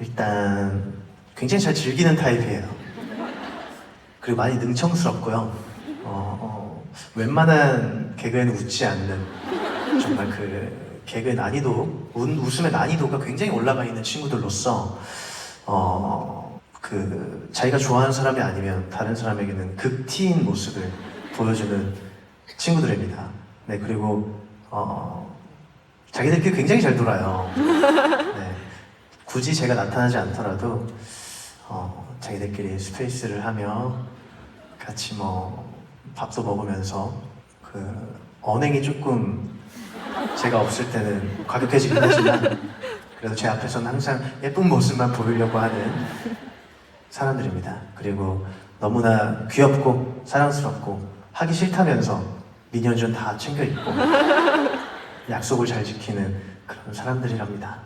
일단 굉장히 잘 즐기는 타입이에요. 그리고 많이 능청스럽고요. 어, 어, 웬만한 개그에는 웃지 않는 정말 그 개그의 난이도, 운- 웃음의 난이도가 굉장히 올라가 있는 친구들로서 어, 그 자기가 좋아하는 사람이 아니면 다른 사람에게는 극티인 모습을 보여주는 친구들입니다. 네 그리고 어, 자기들끼리 굉장히 잘 놀아요. 네, 굳이 제가 나타나지 않더라도 어, 자기들끼리 스페이스를 하며 같이 뭐 밥도 먹으면서 그 언행이 조금 제가 없을 때는 과격해지긴 하지만 그래도 제 앞에서는 항상 예쁜 모습만 보이려고 하는 사람들입니다. 그리고 너무나 귀엽고 사랑스럽고 하기 싫다면서 미니언준 다 챙겨 입고 약속을 잘 지키는 그런 사람들이랍니다.